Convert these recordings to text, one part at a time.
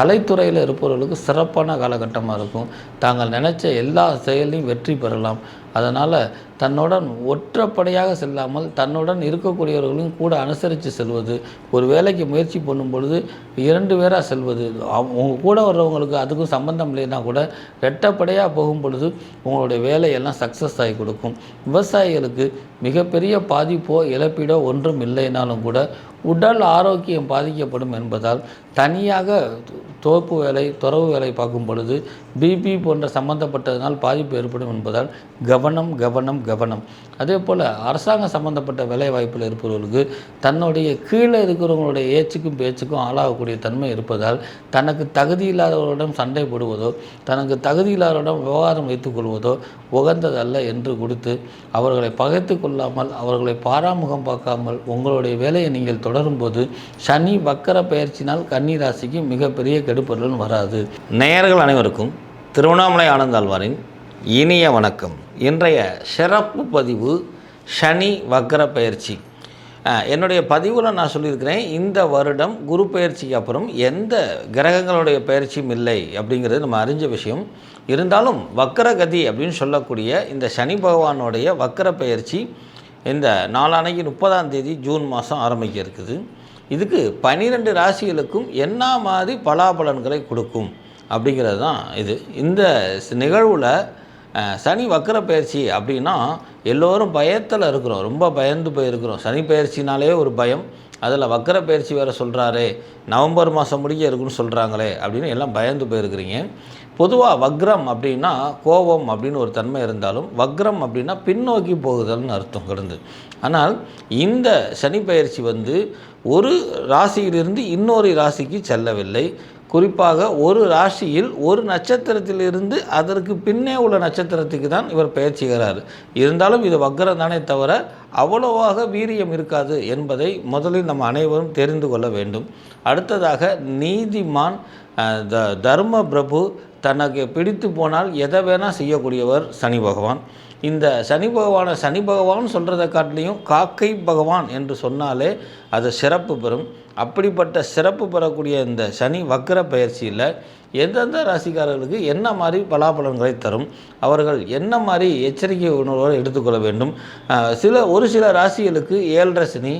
கலைத்துறையில் இருப்பவர்களுக்கு சிறப்பான காலகட்டமாக இருக்கும். தாங்கள் நினச்ச எல்லா செயலையும் வெற்றி பெறலாம். அதனால் தன்னுடன் ஒற்றைப்படையாக செல்லாமல் தன்னுடன் இருக்கக்கூடியவர்களையும் கூட அனுசரித்து செல்வது ஒரு வேலைக்கு முயற்சி பண்ணும் பொழுது இரண்டு பேராக செல்வது. அவங்க உங்க கூட வர்றவங்களுக்கு அதுக்கும் சம்பந்தம் இல்லைன்னா கூட ரெட்டப்படையாக போகும் பொழுது உங்களுடைய வேலையெல்லாம் சக்ஸஸ் ஆகி கொடுக்கும். விவசாயிகளுக்கு மிகப்பெரிய பாதிப்போ இழப்பீடோ ஒன்றும் இல்லைனாலும் கூட உடல் ஆரோக்கியம் பாதிக்கப்படும் என்பதால் தனியாக தோப்பு வேலை துறவு வேலை பார்க்கும் பொழுது பிபி போன்ற சம்பந்தப்பட்டதனால் பாதிப்பு ஏற்படும் என்பதால் கவனம் கவனம் கவனம் கவனம். அதே போல் அரசாங்கம் சம்பந்தப்பட்ட வேலைவாய்ப்பில் இருப்பவர்களுக்கு தன்னுடைய கீழே இருக்கிறவங்களுடைய ஏச்சுக்கும் பேச்சுக்கும் ஆளாகக்கூடிய தன்மை இருப்பதால் தனக்கு தகுதி இல்லாதவர்களிடம் சண்டை போடுவதோ தனக்கு தகுதி இல்லாதவரிடம் விவகாரம் வைத்துக் கொள்வதோ உகந்ததல்ல என்று கொடுத்து அவர்களை பகைத்து கொள்ளாமல் அவர்களை பாராமுகம் பார்க்காமல் உங்களுடைய வேலையை நீங்கள் தொடரும்போது சனி வக்கர பயிற்சினால் கன்னி ராசிக்கு மிகப்பெரிய கெடுபொருள் வராது. நேயர்கள் அனைவருக்கும் திருவண்ணாமலை ஆனந்தாழ்வாரின் இனிய வணக்கம். இன்றைய சிறப்பு பதிவு சனி வக்கர பயிற்சி. என்னுடைய பதிவில் நான் சொல்லியிருக்கிறேன் இந்த வருடம் குரு பயிற்சிக்கு அப்புறம் எந்த கிரகங்களுடைய பயிற்சியும் இல்லை அப்படிங்கிறது நம்ம அறிஞ்ச விஷயம். இருந்தாலும் வக்கரகதி அப்படின்னு சொல்லக்கூடிய இந்த சனி பகவானுடைய வக்கர பயிற்சி இந்த நாளானைக்கு முப்பதாம் தேதி ஜூன் மாதம் ஆரம்பிக்க இருக்குது இதுக்கு பன்னிரெண்டு ராசிகளுக்கும் என்ன மாதிரி பலாபலன்களை கொடுக்கும் அப்படிங்கிறது தான் இது. இந்த நிகழ்வில் சனி வக்கர பயிற்சி அப்படின்னா எல்லோரும் பயத்தில் இருக்கிறோம். ரொம்ப பயந்து போயிருக்கிறோம். சனி பயிற்சினாலே ஒரு பயம். அதில் வக்கர பயிற்சி வேறு சொல்கிறாரே நவம்பர் மாதம் முடிக்க இருக்குன்னு சொல்கிறாங்களே அப்படின்னு எல்லாம் பயந்து போயிருக்கிறீங்க. பொதுவாக வக்ரம் அப்படின்னா கோபம் அப்படின்னு ஒரு தன்மை இருந்தாலும் வக்ரம் அப்படின்னா பின்னோக்கி போகுதல்னு அர்த்தம் கிடந்து. ஆனால் இந்த சனி பயிற்சி வந்து ஒரு ராசியிலிருந்து இன்னொரு ராசிக்கு செல்லவில்லை. குறிப்பாக ஒரு ராசியில் ஒரு நட்சத்திரத்திலிருந்து அதற்கு பின்னே உள்ள நட்சத்திரத்துக்கு தான் இவர் பெயர்ச்சிகிறார். இருந்தாலும் இது வக்கரம் தானே தவிர அவ்வளவாக வீரியம் இருக்காது என்பதை முதலில் நம்ம அனைவரும் தெரிந்து கொள்ள வேண்டும். அடுத்ததாக நீதிமான் த தர்ம பிரபு தனக்கு பிடித்து போனால் எதை வேணால் செய்யக்கூடியவர் சனி பகவான். இந்த சனி பகவானை சனி பகவான் சொல்கிறத காட்டிலையும் காக்கை பகவான் என்று சொன்னாலே அது சிறப்பு பெறும். அப்படிப்பட்ட சிறப்பு பெறக்கூடிய இந்த சனி வக்கர பயிற்சியில் எந்தெந்த ராசிக்காரர்களுக்கு என்ன மாதிரி பலாபலன்களை தரும் அவர்கள் என்ன மாதிரி எச்சரிக்கை உணர்வோடு எடுத்துக்கொள்ள வேண்டும் சில ஒரு சில ராசிகளுக்கு ஏழரை சனி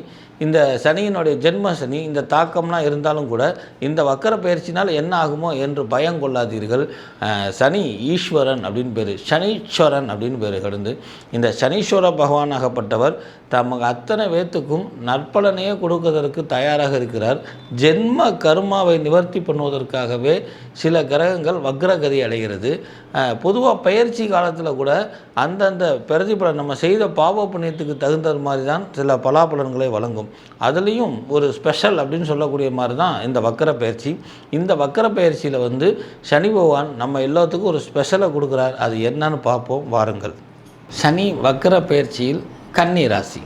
இந்த சனியினுடைய ஜென்ம சனி இந்த தாக்கம்லாம் இருந்தாலும் கூட இந்த வக்கர பயிற்சினால் என்ன ஆகுமோ என்று பயம் கொள்ளாதீர்கள். சனி ஈஸ்வரன் அப்படின்னு பேர் சனீஸ்வரன் அப்படின்னு பேர் கடந்து இந்த சனீஸ்வர பகவானாகப்பட்டவர் தமக்கு அத்தனை பேத்துக்கும் நற்பலனையே கொடுப்பதற்கு தயாராக இருக்கிறார். ஜென்ம கர்மாவை நிவர்த்தி பண்ணுவதற்காகவே சில கிரகங்கள் வக்ரகதி அடைகிறது. பொதுவாக பயிற்சி காலத்தில் கூட அந்தந்த பிரதிபலன் நம்ம செய்த பாவ புண்ணியத்துக்கு தகுந்த மாதிரி தான் சில பலாபலன்களை வழங்கும். அதுலேயும் ஒரு ஸ்பெஷல் அப்படின்னு சொல்லக்கூடிய மாதிரி தான் இந்த வக்கர பயிற்சி. இந்த வக்கர பயிற்சியில் வந்து சனி பகவான் நம்ம எல்லாத்துக்கும் ஒரு ஸ்பெஷலை கொடுக்குறார். அது என்னன்னு பார்ப்போம் வாருங்கள். சனி வக்கர பயிற்சியில் கன்னி ராசி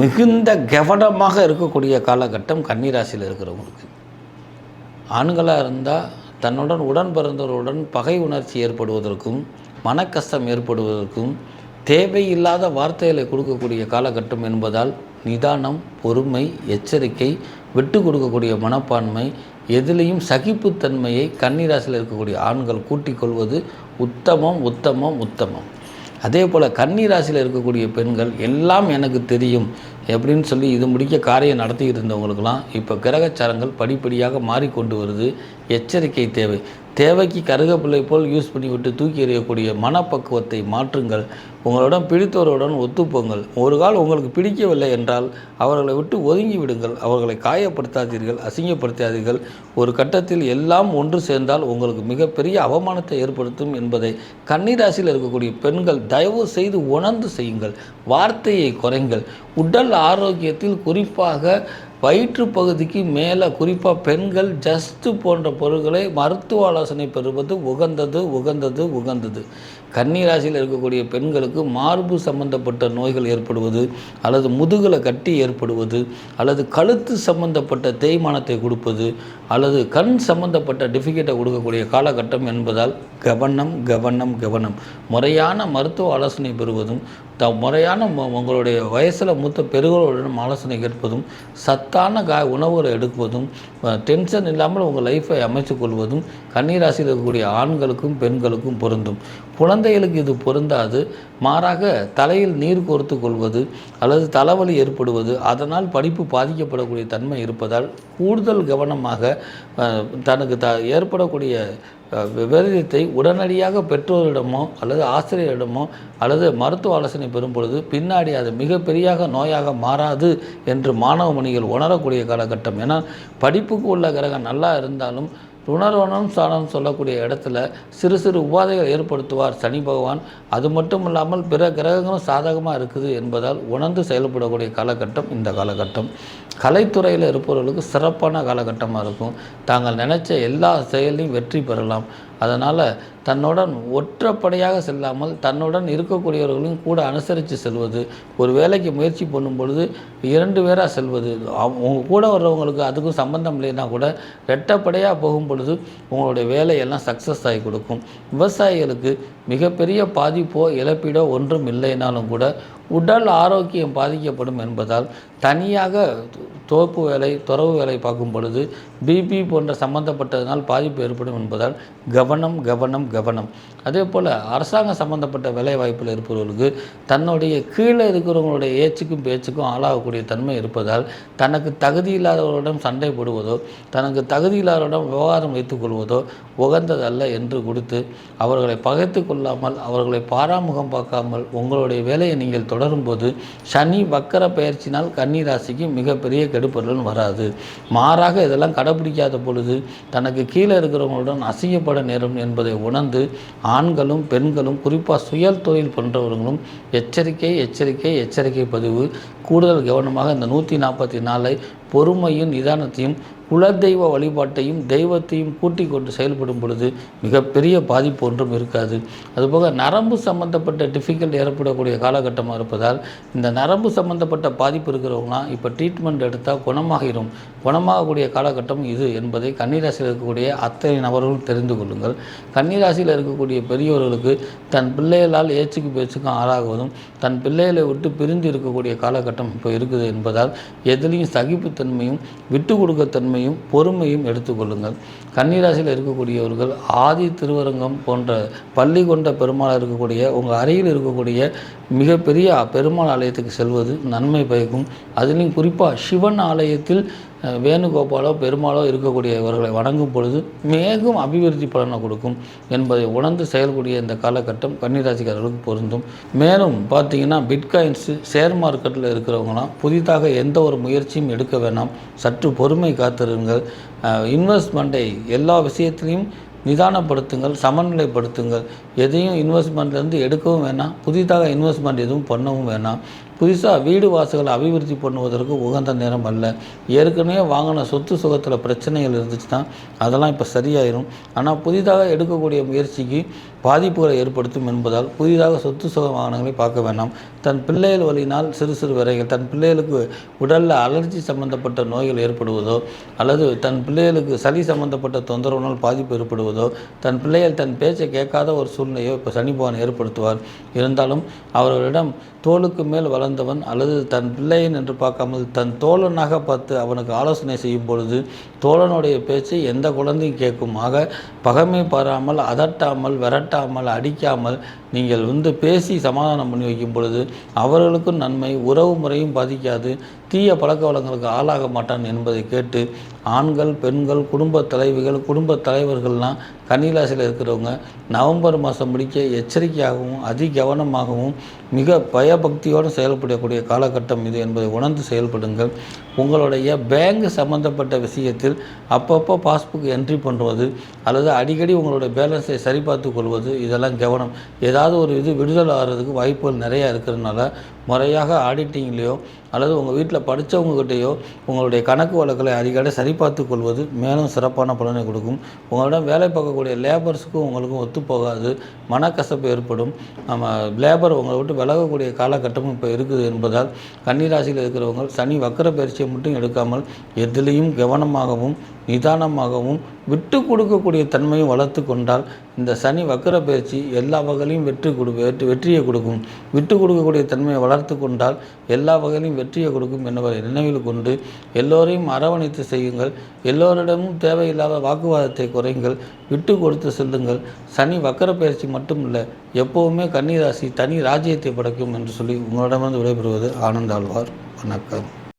மிகுந்த கவனமாக இருக்கக்கூடிய காலகட்டம் கன்னி ராசியில் இருக்கிறவங்களுக்கு. ஆண்களாக இருந்தால் தன்னுடன் உடன் பிறந்தவர்களுடன் பகை உணர்ச்சி ஏற்படுவதற்கும் மனக்கஷ்டம் ஏற்படுவதற்கும் தேவையில்லாத வார்த்தைகளை கொடுக்கக்கூடிய காலகட்டம் என்பதால் நிதானம் பொறுமை எச்சரிக்கை விட்டு கொடுக்கக்கூடிய மனப்பான்மை எதிலையும் சகிப்புத்தன்மையை கன்னிராசியில் இருக்கக்கூடிய ஆண்கள் கூட்டிக் கொள்வது உத்தமம் உத்தமம் உத்தமம். அதே போல் கன்னிராசியில் இருக்கக்கூடிய பெண்கள் எல்லாம் எனக்கு தெரியும் எப்படின்னு சொல்லி இது முடிக்க காரியம் நடத்திக்கிட்டு இருந்தவங்களுக்கெல்லாம் இப்போ கிரகச்சாரங்கள் படிப்படியாக மாறிக்கொண்டு வருது. எச்சரிக்கை தேவை. தேவைக்கு கருகப்பிள்ளை போல் யூஸ் பண்ணிவிட்டு தூக்கி எறியக்கூடிய மனப்பக்குவத்தை மாற்றுங்கள். உங்களுடன் பிடித்தவருடன் ஒத்துப்போங்கள். ஒரு கால் உங்களுக்கு பிடிக்கவில்லை என்றால் அவர்களை விட்டு ஒதுங்கி விடுங்கள். அவர்களை காயப்படுத்தாதீர்கள் அசிங்கப்படுத்தாதீர்கள். ஒரு கட்டத்தில் எல்லாம் ஒன்று சேர்ந்தால் உங்களுக்கு மிகப்பெரிய அவமானத்தை ஏற்படுத்தும் என்பதை கன்னிராசியில் இருக்கக்கூடிய பெண்கள் தயவு செய்து உணர்ந்து செய்யுங்கள். வார்த்தையை குறைங்கள். உடல் ஆரோக்கியத்தில் குறிப்பாக வயிற்று பகுதிக்கு மேலே குறிப்பாக பெண்கள் ஜஸ்ட்டு போன்ற பொருட்களை மருத்துவ ஆலோசனை பெறுவது உகந்தது உகந்தது உகந்தது. கன்னிராசியில் இருக்கக்கூடிய பெண்களுக்கு மார்பு சம்பந்தப்பட்ட நோய்கள் ஏற்படுவது அல்லது முதுகில் கட்டி ஏற்படுவது அல்லது கழுத்து சம்பந்தப்பட்ட தேய்மானத்தை கொடுப்பது அல்லது கண் சம்பந்தப்பட்ட டிஃபிகேட்டை கொடுக்கக்கூடிய காலகட்டம் என்பதால் கவனம் கவனம் கவனம். முறையான மருத்துவ ஆலோசனை பெறுவதும் த முறையான உங்களுடைய வயசில் மூத்த பெருகளுடன் ஆலோசனை கேட்பதும் சத்தான கா உணவுகளை எடுப்பதும் டென்ஷன் இல்லாமல் உங்கள் லைஃப்பை அமைத்துக்கொள்வதும் கன்னிராசியில் இருக்கக்கூடிய ஆண்களுக்கும் பெண்களுக்கும் பொருந்தும். குழந்தைகளுக்கு இது பொருந்தாது. மாறாக தலையில் நீர் கோர்த்து கொள்வது அல்லது தலைவலி ஏற்படுவது அதனால் படிப்பு பாதிக்கப்படக்கூடிய தன்மை இருப்பதால் கூடுதல் கவனமாக தனக்கு த ஏற்படக்கூடிய விபரீதத்தை உடனடியாக பெற்றோரிடமோ அல்லது ஆசிரியரிடமோ அல்லது மருத்துவ ஆலோசனை பெறும் பொழுது பின்னாடி அது மிகப்பெரிய நோயாக மாறாது என்று மாணவ மணிகள் உணரக்கூடிய காலகட்டம். ஏன்னா படிப்புக்கு உள்ள கிரகம் நல்லா இருந்தாலும் உணர்வனம் சாணம் சொல்லக்கூடிய இடத்துல சிறு சிறு உபாதைகள் ஏற்படுத்துவார் சனி பகவான். அது மட்டும் இல்லாமல் பிற கிரகங்களும் சாதகமாக இருக்குது என்பதால் உணர்ந்து செயல்படக்கூடிய காலகட்டம் இந்த காலகட்டம். கலைத்துறையில் இருப்பவர்களுக்கு சிறப்பான காலகட்டமாக இருக்கும். தாங்கள் நினைச்ச எல்லா செயலையும் வெற்றி பெறலாம். அதனால் தன்னுடன் ஒற்றைப்படையாக செல்லாமல் தன்னுடன் இருக்கக்கூடியவர்களையும் கூட அனுசரித்து செல்வது. ஒரு வேலைக்கு முயற்சி பண்ணும் பொழுது இரண்டு பேராக செல்வது. அவங்க கூட வர்றவங்களுக்கு அதுக்கும் சம்பந்தம் இல்லைன்னா கூட ரெட்டப்படையாக போகும் பொழுது உங்களுடைய வேலையெல்லாம் சக்ஸஸ் ஆகி கொடுக்கும். விவசாயிகளுக்கு மிகப்பெரிய பாதிப்போ இழப்பீடோ ஒன்றும் இல்லைனாலும் கூட உடல் ஆரோக்கியம் பாதிக்கப்படும் என்பதால் தனியாக தோப்பு வேலை துறவு வேலை பார்க்கும் பொழுது பிபி போன்ற சம்பந்தப்பட்டதனால் பாதிப்பு ஏற்படும் என்பதால் கவனம் கவனம் கவனம். அதே போல் அரசாங்கம் சம்பந்தப்பட்ட வேலை வாய்ப்பில் இருப்பவர்களுக்கு தன்னுடைய கீழே இருக்கிறவங்களுடைய ஏச்சுக்கும் பேச்சுக்கும் ஆளாகக்கூடிய தன்மை இருப்பதால் தனக்கு தகுதி இல்லாதவர்களிடம் சண்டை போடுவதோ தனக்கு தகுதி இல்லாதவரிடம் விவகாரம் வைத்துக் கொள்வதோ உகந்ததல்ல என்று கொடுத்து அவர்களை பகைத்து கொள்ளாமல் அவர்களை பாராமுகம் பார்க்காமல் உங்களுடைய வேலையை நீங்கள் தொடரும்போது சனி வக்கர பயிற்சினால் கன்னி ராசிக்கு மிகப்பெரிய கெடுபொருள் வராது. மாறாக இதெல்லாம் கடைபிடிக்காத பொழுது தனக்கு கீழே இருக்கிறவங்களுடன் அசிங்கப்பட நேரும் என்பதை உணர்ந்து ஆண்களும் பெண்களும் குறிப்பாக சுயல் தொழில் பண்ணுறவர்களும் எச்சரிக்கை எச்சரிக்கை எச்சரிக்கை பதிவு கூடுதல் கவனமாக இந்த நூற்றி நாற்பத்தி நாலை பொறுமையும் நிதானத்தையும் குலதெய்வ வழிபாட்டையும் தெய்வத்தையும் கூட்டி கொண்டு செயல்படும் பொழுது மிகப்பெரிய பாதிப்பு ஒன்றும் இருக்காது. அதுபோக நரம்பு சம்பந்தப்பட்ட டிஃபிகல்ட் ஏற்படக்கூடிய காலகட்டமாக இருப்பதால் இந்த நரம்பு சம்பந்தப்பட்ட பாதிப்பு இருக்கிறவங்களாம் இப்போ ட்ரீட்மெண்ட் எடுத்தால் குணமாகிடும் குணமாகக்கூடிய காலகட்டம் இது என்பதை கன்னிராசியில் இருக்கக்கூடிய அத்தனை நபர்களும் தெரிந்து கொள்ளுங்கள். கன்னிராசியில் இருக்கக்கூடிய பெரியோர்களுக்கு தன் பிள்ளைகளால் ஏச்சுக்கு பேச்சுக்கும் ஆளாகுவதும் தன் பிள்ளைகளை விட்டு பிரிந்து இருக்கக்கூடிய காலகட்டம் இப்போ இருக்குது என்பதால் எதிலையும் சகிப்புத்தன்மையும் விட்டு கொடுக்கத்தன்மையும் பொறுமையும் எடுத்துக்கொள்ளுங்கள். கன்னிராசியில் இருக்கக்கூடியவர்கள் ஆதி திருவரங்கம் போன்ற பள்ளி கொண்ட பெருமாள் இருக்கக்கூடிய உங்கள் அருகில் இருக்கக்கூடிய மிகப்பெரிய பெருமாள் ஆலயத்துக்கு செல்வது நன்மை பயக்கும். அதிலையும் குறிப்பாக சிவன் ஆலயத்தில் வேணுகோபாலோ பெருமாளோ இருக்கக்கூடியவர்களை வணங்கும் பொழுது மேலும் அபிவிருத்தி பலனை கொடுக்கும் என்பதை உணர்ந்து செயல்கூடிய இந்த காலகட்டம் கன்னிராசிக்காரர்களுக்கு பொருந்தும். மேலும் பார்த்தீங்கன்னா பிட்காயின்ஸு ஷேர் மார்க்கெட்டில் இருக்கிறவங்களாம் புதிதாக எந்த ஒரு முயற்சியும் எடுக்க வேண்டாம் சற்று பொறுமை காத்திருங்கள். இன்வெஸ்ட்மெண்ட்டை எல்லா விஷயத்துலையும் நிதானப்படுத்துங்கள் சமநிலைப்படுத்துங்கள். எதையும் இன்வெஸ்ட்மெண்ட்லேருந்து எடுக்கவும் வேணாம். புதிதாக இன்வெஸ்ட்மெண்ட் எதுவும் பண்ணவும் வேணாம். புதுசாக வீடு வாசல்களை அபிவிருத்தி பண்ணுவதற்கு உகந்த நேரம் அல்ல. ஏற்கனவே வாங்கின சொத்து சுகத்தில் பிரச்சனைகள் இருந்துச்சுன்னா அதெல்லாம் இப்போ சரியாயிரும். ஆனால் புதிதாக எடுக்கக்கூடிய முயற்சிக்கு பாதிப்புகளை ஏற்படுத்தும் என்பதால் புதிதாக சொத்து சுக வாகனங்களை பார்க்க வேண்டாம். தன் பிள்ளைகள் வழியினால் சிறு சிறு விரைகள் தன் பிள்ளைகளுக்கு உடலில் அலர்ஜி சம்பந்தப்பட்ட நோய்கள் ஏற்படுவதோ அல்லது தன் பிள்ளைகளுக்கு சளி சம்பந்தப்பட்ட தொந்தரவுனால் பாதிப்பு ஏற்படுவதோ தன் பிள்ளைகள் தன் பேச்சை கேட்காத ஒரு சூழ்நிலையோ இப்போ சனி பகவான் ஏற்படுத்துவார். இருந்தாலும் அவர்களிடம் தோளுக்கு மேல் வளர்ந்தவன் அல்லது தன் பிள்ளையன் என்று பார்க்காமல் தன் தோழனாக பார்த்து அவனுக்கு ஆலோசனை செய்யும் பொழுது தோழனுடைய பேச்சு எந்த குழந்தையும் கேட்கும் ஆக பகமை பாராமல் அதட்டாமல் விரட்டாமல் அடிக்காமல் நீங்கள் வந்து பேசி சமாதானம் பண்ணி வைக்கும் பொழுது அவர்களுக்கும் நன்மை உறவு முறையும் பாதிக்காது தீய பழக்க வழக்கங்களுக்கு ஆளாக மாட்டான் என்பதை கேட்டு ஆண்கள் பெண்கள் குடும்ப தலைவிகள் குடும்ப தலைவர்கள்லாம் கன்னிராசியில் இருக்கிறவங்க நவம்பர் மாதம் முடிக்க எச்சரிக்கையாகவும் அதி கவனமாகவும் மிக பயபக்தியோடு செயல்படக்கூடிய காலகட்டம் இது என்பதை உணர்ந்து செயல்படுங்கள். உங்களுடைய பேங்க் சம்பந்தப்பட்ட விஷயத்தில் அப்பப்போ பாஸ்புக் என்ட்ரி பண்ணுவது அல்லது அடிக்கடி உங்களுடைய பேலன்ஸை சரிபார்த்து கொள்வது இதெல்லாம் கவனம். ஏதாவது ஒரு இது விடுதலை ஆகிறதுக்கு வாய்ப்புகள் நிறையா இருக்கிறதுனால முறையாக ஆடிட்டிங்லேயோ அல்லது உங்கள் வீட்டில் படித்தவங்ககிட்டயோ உங்களுடைய கணக்கு வழக்கலை அடிக்கடி சரிபார்த்து கொள்வது மேலும் சிறப்பான பலனை கொடுக்கும். உங்களிடம் வேலை பார்க்கக்கூடிய லேபர்ஸுக்கும் உங்களுக்கும் ஒத்துப்போகாது மனக்கசப்பு ஏற்படும். நம்ம லேபர் உங்களை விட்டு விலகக்கூடிய காலகட்டமும் இப்போ இருக்குது என்பதால் கன்னிராசியில் இருக்கிறவங்க சனி வக்கர பயிற்சியை மட்டும் எடுக்காமல் எதிலையும் கவனமாகவும் நிதானமாகவும் விட்டு கொடுக்கக்கூடிய தன்மையும் வளர்த்து கொண்டால் இந்த சனி வக்கர பயிற்சி எல்லா வகையிலையும் வெற்றி கொடு வெற்றி வெற்றியை கொடுக்கும். விட்டு கொடுக்கக்கூடிய தன்மையை வளர்த்து கொண்டால் எல்லா வகையிலும் வெற்றியை கொடுக்கும் என்பதை நினைவில் கொண்டு எல்லோரையும் அரவணைத்து செய்யுங்கள். எல்லோரிடமும் தேவையில்லாத வாக்குவாதத்தை குறையுங்கள். விட்டு கொடுத்து செல்லுங்கள். சனி வக்கர பயிற்சி மட்டும் இல்லை எப்போவுமே கன்னிராசி தனி ராஜ்யத்தை படைக்கும் என்று சொல்லி உங்களிடமிருந்து விடைபெறுவது ஆனந்தாழ்வார் வணக்கம்.